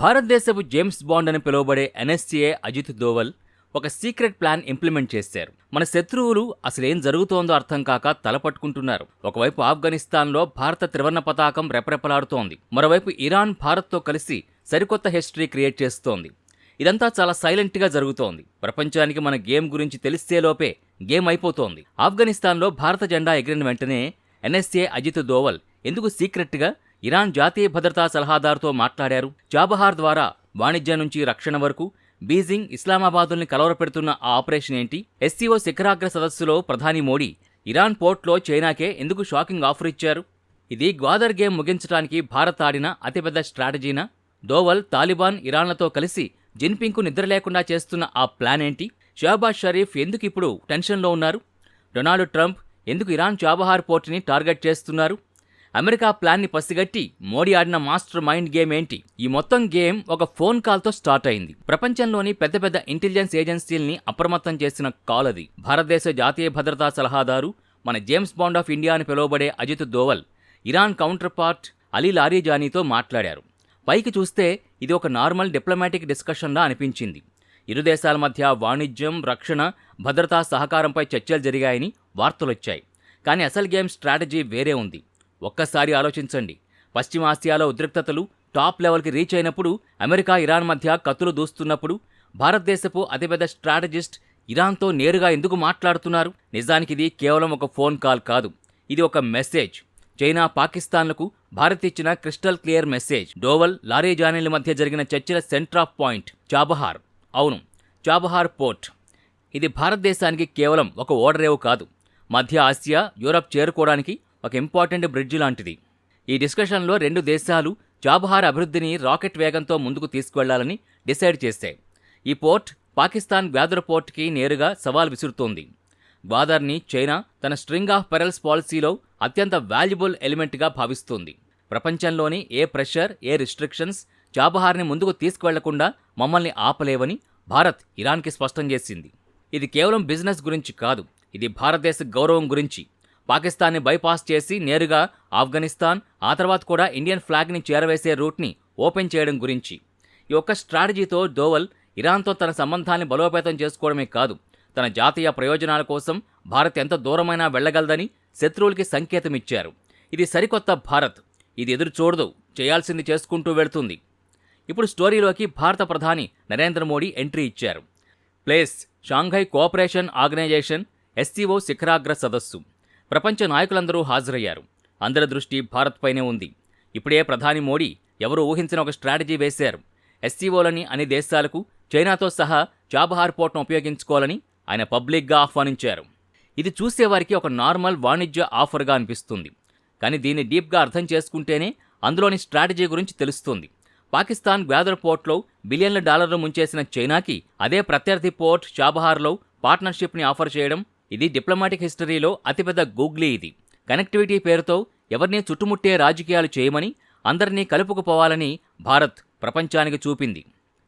భారతదేశపు James bond అని పిలువబడే ఎన్ఎస్సీఏ అజిత్ దోవల్ ఒక సీక్రెట్ ప్లాన్ ఇంప్లిమెంట్ చేశారు. మన శత్రువులు అసలేం జరుగుతోందో అర్థం కాక తలపట్టుకుంటున్నారు ఒకవైపు ఆఫ్ఘనిస్తాన్లో భారత త్రివర్ణ పతాకం రెపరెపలాడుతోంది. మరోవైపు ఇరాన్ భారత్తో కలిసి సరికొత్త హిస్టరీ క్రియేట్ చేస్తోంది. ఇదంతా చాలా సైలెంట్గా జరుగుతోంది. ప్రపంచానికి మన గేమ్ గురించి తెలిసేలోపే గేమ్ అయిపోతోంది. ఆఫ్ఘనిస్తాన్లో భారత జెండా ఎగిరిన వెంటనే ఎన్ఎస్ఏ అజిత్ దోవల్ ఎందుకు సీక్రెట్గా ఇరాన్ జాతీయ భద్రతా సలహాదారుతో మాట్లాడారు. చాబహార్ ద్వారా వాణిజ్యం నుంచి రక్షణ వరకు బీజింగ్ ఇస్లామాబాదుల్ని కలవరపెడుతున్న ఆ ఆపరేషన్ ఏంటి? ఎస్సీఓ శిఖరాగ్ర సదస్సులో ప్రధాని మోడీ ఇరాన్ పోర్ట్లో చైనాకే ఎందుకు షాకింగ్ ఆఫర్ ఇచ్చారు? ఇది గ్వాదర్ గేమ్ ముగించడానికి భారత్ ఆడిన అతిపెద్ద స్ట్రాటజీనా? దోవల్ తాలిబాన్ ఇరాన్లతో కలిసి జిన్పింగ్కు నిద్ర లేకుండా చేస్తున్న ఆ ప్లాన్ ఏంటి? షహబాజ్ షరీఫ్ ఎందుకు ఇప్పుడు టెన్షన్లో ఉన్నారు? డొనాల్డ్ ట్రంప్ ఎందుకు ఇరాన్ చాబహార్ పోర్టుని టార్గెట్ చేస్తున్నారు? అమెరికా ప్లాన్ని పసిగట్టి మోడీ ఆడిన మాస్టర్ మైండ్ గేమ్ ఏంటి? ఈ మొత్తం గేమ్ ఒక ఫోన్ కాల్తో స్టార్ట్ అయింది. ప్రపంచంలోని పెద్ద పెద్ద ఇంటెలిజెన్స్ ఏజెన్సీల్ని అప్రమత్తం చేసిన కాల్ అది. భారతదేశ జాతీయ భద్రతా సలహాదారు మన జేమ్స్ బాండ్ ఆఫ్ ఇండియా అని పిలువబడే Ajit Doval Iran counterpart Ali లారీజానీతో మాట్లాడారు. పైకి చూస్తే ఇది ఒక నార్మల్ డిప్లొమాటిక్ డిస్కషన్లా అనిపించింది. ఇరు దేశాల మధ్య వాణిజ్యం రక్షణ భద్రతా సహకారంపై చర్చలు జరిగాయని వార్తలొచ్చాయి. కానీ అసలు గేమ్ స్ట్రాటజీ వేరే ఉంది. ఒక్కసారి ఆలోచించండి. పశ్చిమాసియాలో ఉద్రిక్తతలు టాప్ లెవెల్కి రీచ్ అయినప్పుడు అమెరికా ఇరాన్ మధ్య కత్తులు దూస్తున్నప్పుడు భారతదేశపు అతిపెద్ద స్ట్రాటజిస్ట్ ఇరాన్తో నేరుగా ఎందుకు మాట్లాడుతున్నారు? నిజానికి ఇది కేవలం ఒక ఫోన్ కాల్ కాదు. ఇది ఒక మెసేజ్. చైనా పాకిస్తాన్లకు భారత్ ఇచ్చిన క్రిస్టల్ క్లియర్ మెసేజ్. డోవల్ లారీ జానీల మధ్య జరిగిన చర్చల సెంటర్ ఆఫ్ పాయింట్ చాబహార్. అవును చాబహార్ పోర్ట్. ఇది భారతదేశానికి కేవలం ఒక ఓడరేవు కాదు. మధ్య ఆసియా యూరప్ చేరుకోవడానికి ఒక ఇంపార్టెంట్ బ్రిడ్జ్ లాంటిది. ఈ డిస్కషన్లో రెండు దేశాలు చాబహార్ అభివృద్ధిని రాకెట్ వేగంతో ముందుకు తీసుకువెళ్ళాలని డిసైడ్ చేశాయి. ఈ పోర్ట్ పాకిస్తాన్ గ్వాదర్ పోర్ట్కి నేరుగా సవాల్ విసురుతోంది. గ్వాదర్ని చైనా తన స్ట్రింగ్ ఆఫ్ పెరల్స్ పాలసీలో అత్యంత వాల్యుబుల్ ఎలిమెంట్గా భావిస్తుంది. ప్రపంచంలోని ఏ ప్రెషర్ ఏ రిస్ట్రిక్షన్స్ చాబహార్ని ముందుకు తీసుకువెళ్ళకుండా మమ్మల్ని ఆపలేవని భారత్ ఇరాన్కి స్పష్టం చేసింది. ఇది కేవలం బిజినెస్ గురించి కాదు ఇది భారతదేశ గౌరవం గురించి. పాకిస్తాన్ని బైపాస్ చేసి నేరుగా ఆఫ్ఘనిస్తాన్ ఆ తర్వాత కూడా ఇండియన్ ఫ్లాగ్ని చేరవేసే రూట్ని ఓపెన్ చేయడం గురించి. ఈ ఒక్క స్ట్రాటజీతో డోవల్ ఇరాన్తో తన సంబంధాన్ని బలోపేతం చేసుకోవడమే కాదు తన జాతీయ ప్రయోజనాల కోసం భారత్ ఎంత దూరమైనా వెళ్ళగలదని శత్రువులకి సంకేతం ఇచ్చారు ఇది సరికొత్త భారత్. ఇది ఎదురు చూడదు చేయాల్సింది చేసుకుంటూ వెళుతుంది. ఇప్పుడు స్టోరీలోకి భారత ప్రధాని నరేంద్ర మోడీ ఎంట్రీ ఇచ్చారు. Place Shanghai cooperation organisation SCO శిఖరాగ్ర సదస్సు. ప్రపంచ నాయకులందరూ హాజరయ్యారు. అందరి దృష్టి భారత్పైనే ఉంది. ఇప్పుడే ప్రధాని మోడీ ఎవరు ఊహించిన ఒక స్ట్రాటజీ వేశారు. ఎస్సీఓలని అన్ని దేశాలకు చైనాతో సహా చాబహార్ పోర్ట్ను ఉపయోగించుకోవాలని ఆయన పబ్లిక్గా ఆహ్వానించారు. ఇది చూసేవారికి ఒక నార్మల్ వాణిజ్య ఆఫర్గా అనిపిస్తుంది. కానీ దీన్ని డీప్గా అర్థం చేసుకుంటేనే అందులోని స్ట్రాటజీ గురించి తెలుస్తుంది. పాకిస్తాన్ గ్వాదర్ పోర్ట్లో బిలియన్ల డాలర్లు ముంచేసిన చైనాకి అదే ప్రత్యర్థి పోర్ట్ చాబహార్లో పార్ట్నర్షిప్ని ఆఫర్ చేయడం ఇది డిప్లొమాటిక్ హిస్టరీలో అతిపెద్ద గూగ్లీ ఇది. కనెక్టివిటీ పేరుతో ఎవరిని చుట్టుముట్టే రాజకీయాలు చేయమని అందరినీ కలుపుకుపోవాలని భారత్ ప్రపంచానికి చూపింది.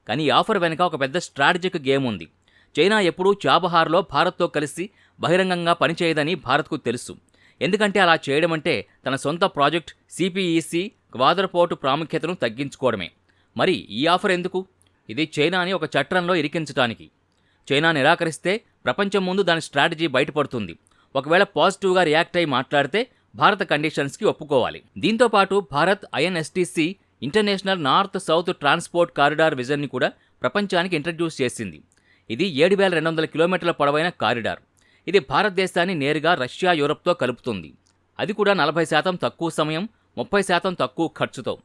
కానీ ఈ ఆఫర్ వెనుక ఒక పెద్ద స్ట్రాటజిక్ గేమ్ ఉంది. చైనా ఎప్పుడూ చాబహార్లో భారత్తో కలిసి బహిరంగంగా పనిచేయదని భారత్కు తెలుసు. ఎందుకంటే అలా చేయడం అంటే తన సొంత ప్రాజెక్ట్ సిపిఈసి గ్వాదర్పోర్టు ప్రాముఖ్యతను తగ్గించుకోవడమే. మరి ఈ ఆఫర్ ఎందుకు? ఇది చైనాని ఒక చట్రంలో ఇరికించడానికి చైనా నిరాకరిస్తే ప్రపంచం ముందు దాని స్ట్రాటజీ బయటపడుతుంది. ఒకవేళ పాజిటివ్గా రియాక్ట్ అయి మాట్లాడితే భారత కండిషన్స్కి ఒప్పుకోవాలి. దీంతో పాటు Bharat INSTC international north south transport corridor విజన్ని కూడా ప్రపంచానికి ఇంట్రడ్యూస్ చేసింది. ఇది ఏడు వేల రెండు వందల కిలోమీటర్ల పొడవైన కారిడార్. ఇది భారతదేశాన్ని నేరుగా రష్యా యూరప్తో కలుపుతుంది. అది కూడా నలభై శాతం తక్కువ సమయం ముప్పై శాతం తక్కువ ఖర్చుతో.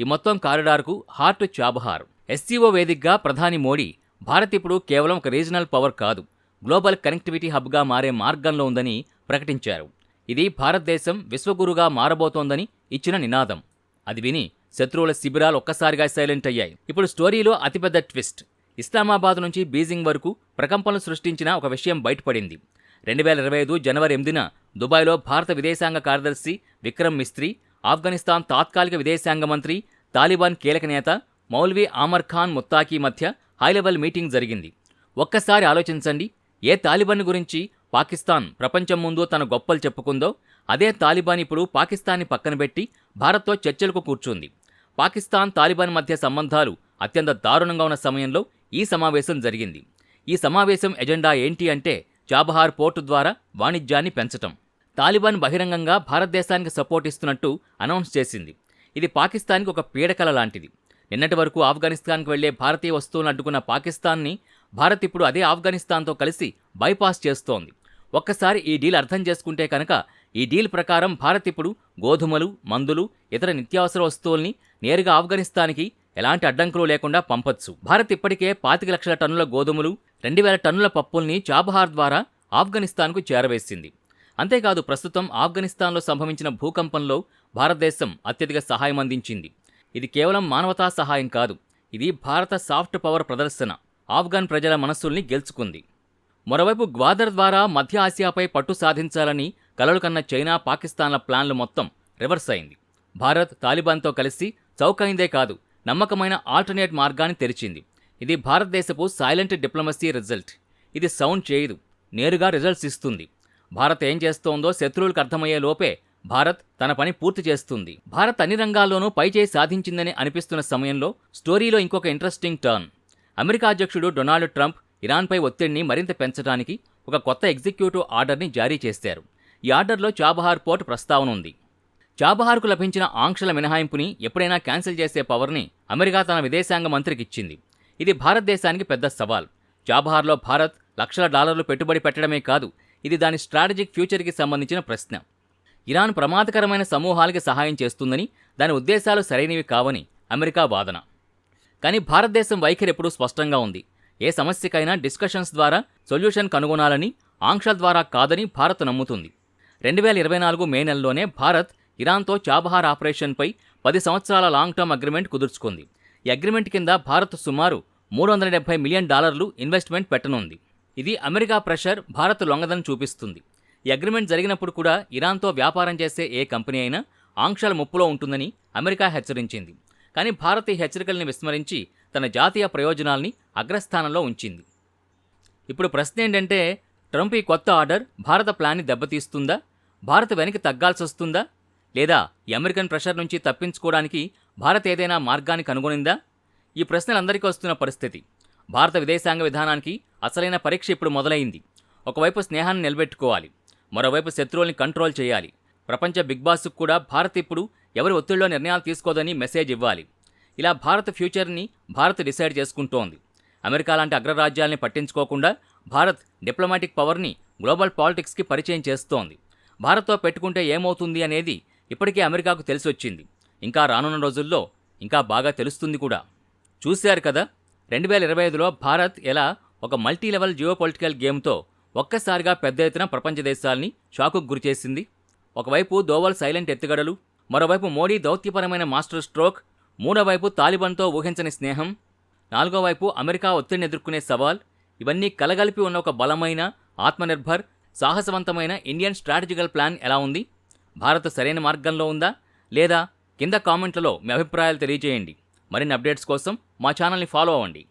ఈ మొత్తం కారిడార్కు హార్ట్ చాబహార్. ఎస్సీఓ వేదికగా ప్రధాని మోడీ భారత్ ఇప్పుడు కేవలం ఒక రీజనల్ పవర్ కాదు. గ్లోబల్ కనెక్టివిటీ హబ్గా మారే మార్గంలో ఉందని ప్రకటించారు. ఇది భారతదేశం విశ్వగురుగా మారబోతోందని ఇచ్చిన నినాదం. అది విని శత్రువుల శిబిరాలు ఒక్కసారిగా సైలెంట్ అయ్యాయి. ఇప్పుడు స్టోరీలో అతిపెద్ద ట్విస్ట్. ఇస్లామాబాద్ నుంచి బీజింగ్ వరకు ప్రకంపనలు సృష్టించిన ఒక విషయం బయటపడింది. రెండు వేల ఇరవై ఐదు జనవరి ఎనిమిదిన దుబాయ్లో భారత విదేశాంగ కార్యదర్శి విక్రమ్ మిస్త్రీ ఆఫ్ఘనిస్తాన్ తాత్కాలిక విదేశాంగ మంత్రి తాలిబాన్ కీలక నేత మౌల్వీ ఆమర్ ఖాన్ ముత్తాకీ మధ్య హైలెవెల్ మీటింగ్ జరిగింది. ఒక్కసారి ఆలోచించండి ఏ తాలిబాన్ గురించి పాకిస్తాన్ ప్రపంచం ముందు తన గొప్పలు చెప్పుకుందో అదే తాలిబాన్ ఇప్పుడు పాకిస్తాన్ని పక్కన పెట్టి భారత్తో చర్చలకు కూర్చుంది. పాకిస్తాన్ తాలిబాన్ మధ్య సంబంధాలు అత్యంత దారుణంగా ఉన్న సమయంలో ఈ సమావేశం జరిగింది. ఈ సమావేశం ఎజెండా ఏంటి అంటే చాబహార్ పోర్టు ద్వారా వాణిజ్యాన్ని పెంచటం. తాలిబాన్ బహిరంగంగా భారతదేశానికి సపోర్ట్ ఇస్తున్నట్టు అనౌన్స్ చేసింది. ఇది పాకిస్తాన్కి ఒక పీడకల లాంటిది. నిన్నటి వరకు ఆఫ్ఘనిస్తాన్కి వెళ్ళే భారతీయ వస్తువులను అడ్డుకున్న పాకిస్తాన్ని భారత్ ఇప్పుడు అదే ఆఫ్ఘనిస్తాన్తో కలిసి బైపాస్ చేస్తోంది. ఒక్కసారి ఈ డీల్ అర్థం చేసుకుంటే కనుక ఈ డీల్ ప్రకారం భారత్ ఇప్పుడు గోధుమలు మందులు ఇతర నిత్యావసర వస్తువుల్ని నేరుగా ఆఫ్ఘనిస్తాన్కి ఎలాంటి అడ్డంకులు లేకుండా పంపొచ్చు. భారత్ ఇప్పటికే పాతిక లక్షల టన్నుల గోధుమలు రెండు వేల టన్నుల పప్పుల్ని చాబహార్ ద్వారా ఆఫ్ఘనిస్తాన్కు చేరవేసింది. అంతేకాదు ప్రస్తుతం ఆఫ్ఘనిస్తాన్లో సంభవించిన భూకంపంలో భారతదేశం అత్యధిక సహాయం అందించింది. ఇది కేవలం మానవతా సహాయం కాదు ఇది భారత సాఫ్ట్ పవర్ ప్రదర్శన. ఆఫ్ఘన్ ప్రజల మనస్సుల్ని గెలుచుకుంది. మరోవైపు గ్వాదర్ ద్వారా మధ్య ఆసియాపై పట్టు సాధించాలని కలలు కన్న చైనా పాకిస్తాన్ల ప్లాన్లు మొత్తం రివర్స్ అయింది. భారత్ తాలిబాన్తో కలిసి చౌకైందే కాదు నమ్మకమైన ఆల్టర్నేట్ మార్గాన్ని తెరిచింది. ఇది భారతదేశపు సైలెంట్ డిప్లొమసీ రిజల్ట్. ఇది సౌండ్ చేయదు నేరుగా రిజల్ట్స్ ఇస్తుంది. భారత్ ఏం చేస్తోందో శత్రువులకు అర్థమయ్యే లోపే భారత్ తన పని పూర్తి చేస్తుంది. భారత్ అన్ని రంగాల్లోనూ పైచేయి సాధించిందని అనిపిస్తున్న సమయంలో స్టోరీలో ఇంకొక ఇంట్రెస్టింగ్ టర్న్. అమెరికా అధ్యక్షుడు డొనాల్డ్ ట్రంప్ ఇరాన్పై ఒత్తిడిని మరింత పెంచడానికి ఒక కొత్త ఎగ్జిక్యూటివ్ ఆర్డర్ని జారీ చేశారు. ఈ ఆర్డర్లో చాబహార్ పోర్ట్ ప్రస్తావన ఉంది. చాబహార్కు లభించిన ఆంక్షల మినహాయింపుని ఎప్పుడైనా క్యాన్సిల్ చేసే పవర్ని అమెరికా తన విదేశాంగ మంత్రికి ఇచ్చింది. ఇది భారతదేశానికి పెద్ద సవాల్. చాబహార్లో భారత్ లక్షల డాలర్లు పెట్టుబడి పెట్టడమే కాదు ఇది దాని స్ట్రాటజిక్ ఫ్యూచర్కి సంబంధించిన ప్రశ్న. ఇరాన్ ప్రమాదకరమైన సమూహాలకి సహాయం చేస్తుందని దాని ఉద్దేశాలు సరైనవి కావని అమెరికా వాదన. కానీ భారతదేశం వైఖరి ఎప్పుడూ స్పష్టంగా ఉంది. ఏ సమస్యకైనా డిస్కషన్స్ ద్వారా సొల్యూషన్ కనుగొనాలని ఆంక్షల ద్వారా కాదని భారత్ నమ్ముతుంది. రెండు వేల ఇరవై నాలుగు మే నెలలోనే భారత్ ఇరాన్తో చాబహార్ ఆపరేషన్పై పది సంవత్సరాల లాంగ్ టర్మ్ అగ్రిమెంట్ కుదుర్చుకుంది. ఈ అగ్రిమెంట్ కింద భారత్ సుమారు మూడు వందల డెబ్బై మిలియన్ డాలర్లు ఇన్వెస్ట్మెంట్ పెట్టనుంది. ఇది అమెరికా ప్రెషర్ భారత్ లొంగదని చూపిస్తుంది. ఈ అగ్రిమెంట్ జరిగినప్పుడు కూడా ఇరాన్తో వ్యాపారం చేసే ఏ కంపెనీ అయినా ఆంక్షల ముప్పులో ఉంటుందని అమెరికా హెచ్చరించింది. కానీ భారత్ ఈ హెచ్చరికల్ని విస్మరించి తన జాతీయ ప్రయోజనాల్ని అగ్రస్థానంలో ఉంచింది. ఇప్పుడు ప్రశ్న ఏంటంటే ట్రంప్ ఈ కొత్త ఆర్డర్ భారత ప్లాన్ని దెబ్బతీస్తుందా? భారత్ వెనక్కి తగ్గాల్సి వస్తుందా? లేదా అమెరికన్ ప్రెషర్ నుంచి తప్పించుకోవడానికి భారత్ ఏదైనా మార్గాన్ని కనుగొనిందా ఈ ప్రశ్నలు అందరికీ వస్తున్న పరిస్థితి. భారత విదేశాంగ విధానానికి అసలైన పరీక్ష ఇప్పుడు మొదలైంది. ఒకవైపు స్నేహాన్ని నిలబెట్టుకోవాలి. మరోవైపు శత్రువుల్ని కంట్రోల్ చేయాలి. ప్రపంచ బిగ్ బాస్కు కూడా భారత్ ఇప్పుడు ఎవరి ఒత్తిడిలో నిర్ణయాలు తీసుకోదని మెసేజ్ ఇవ్వాలి. ఇలా భారత్ ఫ్యూచర్ని భారత్ డిసైడ్ చేసుకుంటోంది. అమెరికా లాంటి అగ్రరాజ్యాల్ని పట్టించుకోకుండా భారత్ డిప్లొమాటిక్ పవర్ని గ్లోబల్ పాలిటిక్స్కి పరిచయం చేస్తోంది. భారత్తో పెట్టుకుంటే ఏమవుతుంది అనేది ఇప్పటికే అమెరికాకు తెలిసొచ్చింది. ఇంకా రానున్న రోజుల్లో ఇంకా బాగా తెలుస్తుంది కూడా. చూశారు కదా రెండు వేల ఇరవై ఐదులో భారత్ ఎలా ఒక మల్టీ లెవెల్ జియోపొలిటికల్ గేమ్తో ఒక్కసారిగా పెద్ద ఎత్తున ప్రపంచ దేశాల్ని షాకుకు గురిచేసింది? ఒకవైపు దోవల్ సైలెంట్ ఎత్తుగడలు మరోవైపు మోడీ దౌత్యపరమైన మాస్టర్ స్ట్రోక్ మూడో వైపు తాలిబాన్తో ఊహించని స్నేహం నాలుగో వైపు అమెరికా ఒత్తిడిని ఎదుర్కొనే సవాల్ ఇవన్నీ కలగలిపి ఉన్న ఒక బలమైన ఆత్మనిర్భర్ సాహసవంతమైన ఇండియన్ స్ట్రాటజికల్ ప్లాన్ ఎలా ఉంది? భారత్ సరైన మార్గంలో ఉందా? లేదా కింద కామెంట్లలో మీ అభిప్రాయాలు తెలియజేయండి. మరిన్ని అప్డేట్స్ కోసం మా ఛానల్ని ఫాలో అవ్వండి.